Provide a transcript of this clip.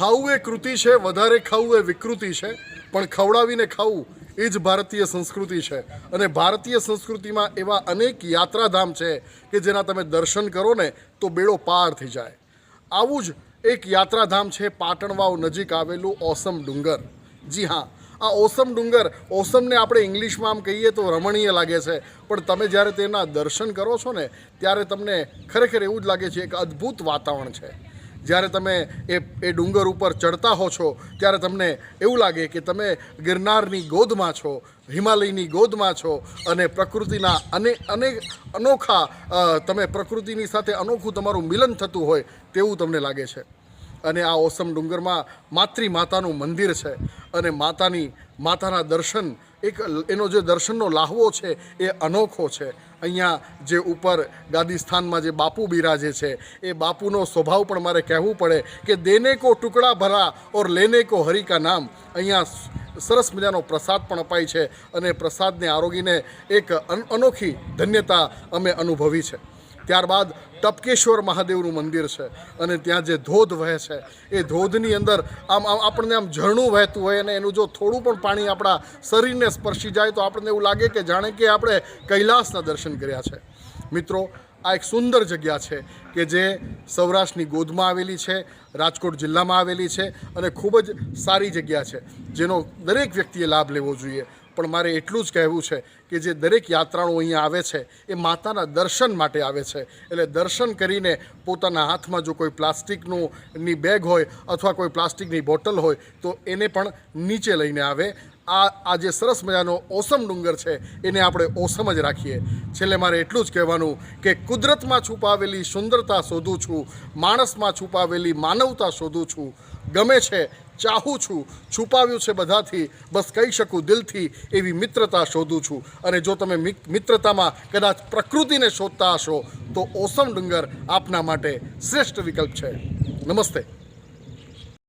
ખાવું એ કૃતિ છે, વધારે ખાવું એ વિકૃતિ છે, પણ ખવડાવીને ખાવું એ જ ભારતીય સંસ્કૃતિ છે. અને ભારતીય સંસ્કૃતિમાં એવા અનેક યાત્રાધામ છે કે જેના તમે દર્શન કરો ને તો બેડો પાર થઈ જાય. આવું જ એક યાત્રાધામ છે, પાટણવાવ નજીક આવેલું ઓસમ ડુંગર. જી હા, આ ઓસમ ડુંગર, ઓસમને આપણે ઇંગ્લિશમાં આમ કહીએ તો રમણીય લાગે છે, પણ તમે જ્યારે તેના દર્શન કરો છો ને, ત્યારે તમને ખરેખર એવું જ લાગે છે, એક અદ્ભુત વાતાવરણ છે. જ્યારે તમે એ એ ડુંગર ઉપર ચડતા હો છો, ત્યારે તમને એવું લાગે કે તમે ગિરનારની ગોદમાં છો, હિમાલયની ગોદમાં છો અને પ્રકૃતિના અનેક અનેક અનોખા તમે પ્રકૃતિની સાથે અનોખું તમારું મિલન થતું હોય તેવું તમને લાગે છે. અને આ ઓસમ ડુંગરમાં માતૃ માતાનું મંદિર છે અને માતાની, માતાના દર્શન એક, એનો જે દર્શનનો લાહવો છે એ અનોખો છે. અહીંયા જે ઉપર ગાદીસ્થાનમાં જે બાપુ બિરાજે છે, એ બાપુનો સ્વભાવ પણ મારે કહેવું પડે કે દેને કો ટુકડા ભરા ઓર લેને કો હરિ નામ. અહીંયા સરસ મજાનો પ્રસાદ પણ અપાય છે અને પ્રસાદને આરોગીને એક અનોખી ધન્યતા અમે અનુભવી છે. ત્યારબાદ ટપકેશ્વર મહાદેવનું મંદિર છે અને ત્યાં જે ધોધ વહે છે, એ ધોધની અંદર આમ આપણને આમ ઝરણું વહેતું હોય અને એનું જો થોડું પણ પાણી આપણા શરીરને સ્પર્શી જાય તો આપણને એવું લાગે કે જાણે કે આપણે કૈલાસના દર્શન કર્યા છે. મિત્રો, આ એક સુંદર જગ્યા છે કે જે સૌરાષ્ટ્રની ગોદમાં આવેલી છે, રાજકોટ જિલ્લામાં આવેલી છે અને ખૂબ જ સારી જગ્યા છે, જેનો દરેક વ્યક્તિએ લાભ લેવો જોઈએ. પણ મારે એટલું જ કહેવું છે કે જે દરેક યાત્રાળુ અહીંયા આવે છે, એ માતાના દર્શન માટે આવે છે. એટલે દર્શન કરીને પોતાના હાથમાં જો કોઈ પ્લાસ્ટિકનું ની બેગ હોય અથવા કોઈ પ્લાસ્ટિકની બોટલ હોય, તો એને પણ નીચે લઈને આવે. આ આ જે સરસ મજાનો ઓસમ ડુંગર છે, એને આપણે ઓસમ જ રાખીએ. છેલ્લે મારે એટલું જ કહેવાનું કે કુદરતમાં છુપાવેલી સુંદરતા શોધું છું, માણસમાં છુપાવેલી માનવતા શોધું છું. ગમે છે ચાહું છું, છુપાવ્યું છે બધાથી. બસ કહી શકું દિલથી એવી મિત્રતા શોધું છું. અને જો તમે મિત્રતામાં કદાચ પ્રકૃતિને શોધતા હશો, તો ઓસમ ડુંગર આપના માટે શ્રેષ્ઠ વિકલ્પ છે. નમસ્તે.